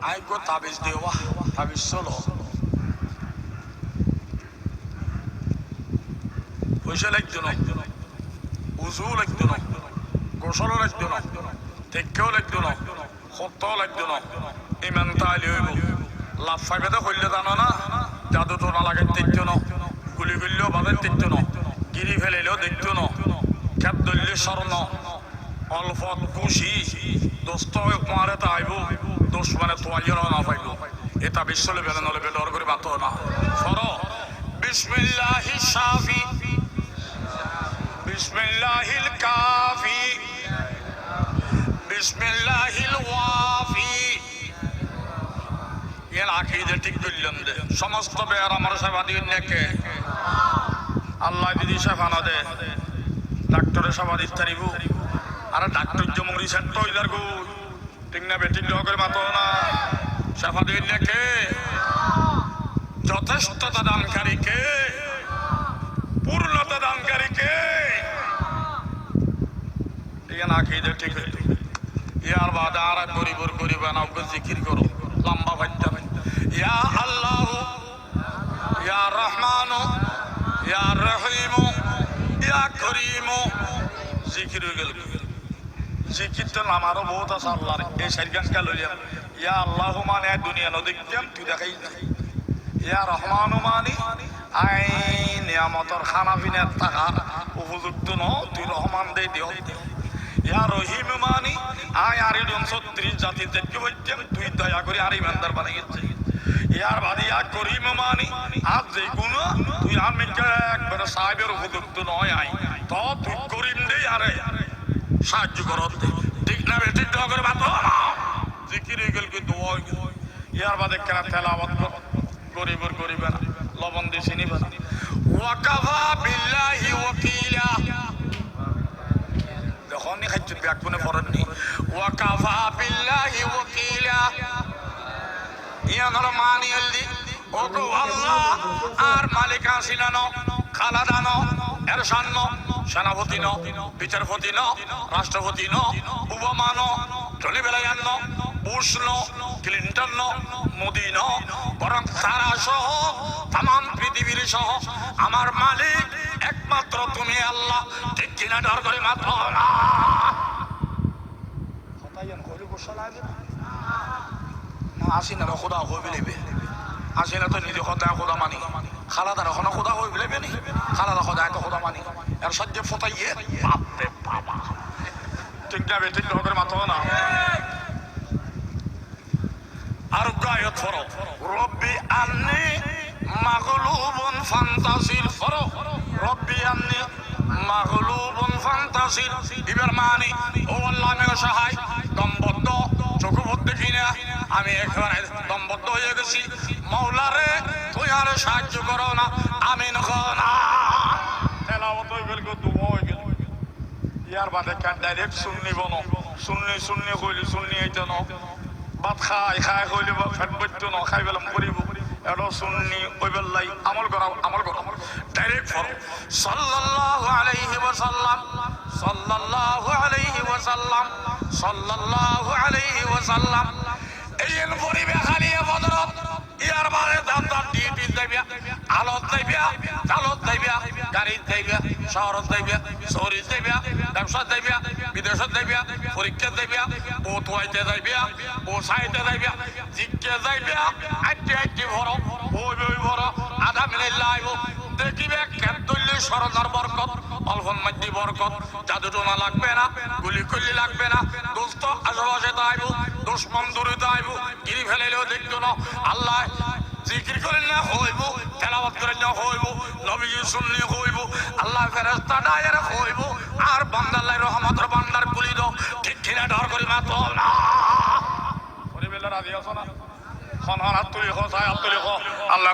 তাবিজ চলো পয়সা লাগতো না উজু লাগতো না গোসলও লাগতো না তেক্কেও লাগতো না সত্ত্বও লাগতো না ইমান তাইলে হইব লাভ ফাইবেদে করলে জানো না জাদু তো লাগে দেখতো না গুলি গুলিও বাজার দেখতো না গিরি ফেলাইলেও দেখতো না খেত দলীয় স্বর্ণ অল্প খুশি দোস্ত মারে তা আইব দোষ মানে না পাইব। এটা বিশ্ব লেভেলে নলেবে ডর করে বাত না। সর। বিসমিল্লাহি শাফি। বিসমিল্লাহিল কাফি। বিসমিল্লাহিল ওয়াফি। এর আকিদে ঠিক করলেন দে। সমস্ত বেয়ার আমার সেবা দিয়ে নেকে। আল্লাহ দিদি সেবা না দে ডাক্তারের সেবা দিতে আর ডাক্তার যেমন রিসেন্ট তো ইদার গো। ঠিক না বেটিং করে মাতো না। সেবা দিয়ে নেকে যথেষ্টতা দানকারী কে? পূর্ণতা দানকারী কে? ইয়ান আকিদে ঠিক হইল ইয়ার বাদে আর গরিবর গরিব নাও জিকির করো। লম্বা ভাইটা ইয়া আল্লাহ, ইয়া রহমান, ইয়া রহিম, ইয়া করিম। জিকির হয়ে গেল। তো আমারও বহুত আছে আল্লাহর। এই সারিগান কাল ইয়া আল্লাহ মানে দুনিয়া নদীকাম তুই দেখাই। ইয়া রহমান মানি আই নিয়ামতর খানা পিনার টাকা উপযুক্ত ন, তুই রহমান দে দিও ইয়া রহিম মানি আই আরি জন ছত্রিশ জাতি দেখতে হইতেন তুই দয়া করে আর ইমানদার বানিয়েছে ইয়ার বাদে ইয়া করিম মানি, আজ যে গুণ তুই আমি একবার সাহেবের উপযুক্ত নয় আই তো, তুই করিম দে, আরে। সাহায্য কর ঠিক না বেঠিক করে বাতো জিকির গেল কিন্তু, ওই ইয়ার বাদে কেনা তেলাওয়াত কর। গরিবর গরিব লবণ দিয়ে চিনি না। ওয়াকাফা বিল্লাহি ওয়াকিলা। যখন খাইছো, ব্যাগ কোনে পড়েননি ওয়াকাফা বিল্লাহি ওয়াকিলা। ইয়ান হলো মানি আল্লি ও গো আল্লাহ, আর মালিক আসিনা ন, খালাদা ন এরশান ন। সেনাপতি ন বিচারপতি ন রাষ্ট্রপতি ন ওবামা ন টনি বেলায়ান ন বুশ ন ক্লিন্টন ন মোদি ন বরং তারা সহ তাম পৃথিবীর সহ আমার মালিক একমাত্র তুমি আল্লাহ। ঠিক কিনা ডর করে মাত্র না। আসি না। খোদা হয়ে বিলেবে আসি না তো নিজে খোদা খোদা মানি। খালাদার এখন খোদা হয়ে বিলেবে নি খালাদা খোদা এত খোদা মানি আর সহ্য ফতাইয়ে বাপরে বাবা। ঠিক যাবে ঠিক করে মাথা না। আর গায়ত ফরো রব্বি আন্নি মাগলুবুন ফান্তাসির ফরো রব্বি আন্নি মাগলুবুন ফান্তাসির ইবার মানে ও আল্লাহ আমি সহায় দম্বদ্ধ চোখবদ্ধ কিনা আমি একেবারে দম্বদ্ধ হয়ে গেছি। মৌলারে তুই আর সাহায্য করো না আমি না। তেলাওয়াত হয়ে গেল দুয়া হয়ে গেল। ইয়ার বাদে কান ডাইরেক্ট শুননি বনো। শুননি শুননি কইলি শুননি এইটা ন। ভাত খাই খাই কইলি ফেট বইতো ন, খাই বেলাম করিব। এলো শুননি ওই বেলাই আমল করা আমল করা। Direct follow. সাল্লাল্লাহু আলাইহি ওয়াসাল্লাম, সাল্লাল্লাহু আলাইহি ওয়াসাল্লাম, সাল্লাল্লাহু আলাইহি ওয়াসাল্লাম। এই হারিয়ে বদরত ইয়ার বাদে দাম দাম ডিউটি যাইবা আলত যাইবা চালত যাইবা গাড়িত যাইবা শহরত যাইবা শহরে যাইবা ব্যবসা যাইবা বিদেশত যাইবা পরীক্ষা যাইবা ও তোয়াইতে যাইবা ও সাইতে যাইবা জিজ্ঞে যাইবা আইতে আইতে ভরো ওই ওই ভরো, আধা মিলে লাইব। দেখিবে কেন্দুল্লি স্মরণার বরকত। অল্পন মধ্যে বরকত জাদু টোনা লাগবে না, গুলি করলি লাগবে না। দোস্ত আশেপাশে তাইব দুশ্মন দূরে তাইব গিরি ফেলেলেও দেখতো না। আল্লাহ জিকির করেন না, হইব, তেলাওয়াত করেন না, হইব নবী শুনলে হইব, আল্লাহ ফেরেস্তা ডায়ের হইব, আর বান্দাল্লাহ রহমতের বান্দার কুলি দাও, ঠিক কিনা ডর করি মাত্র না। পরিবেলা রাজি আছো না? খন হাত চাই হাত তুলি খ। আল্লাহ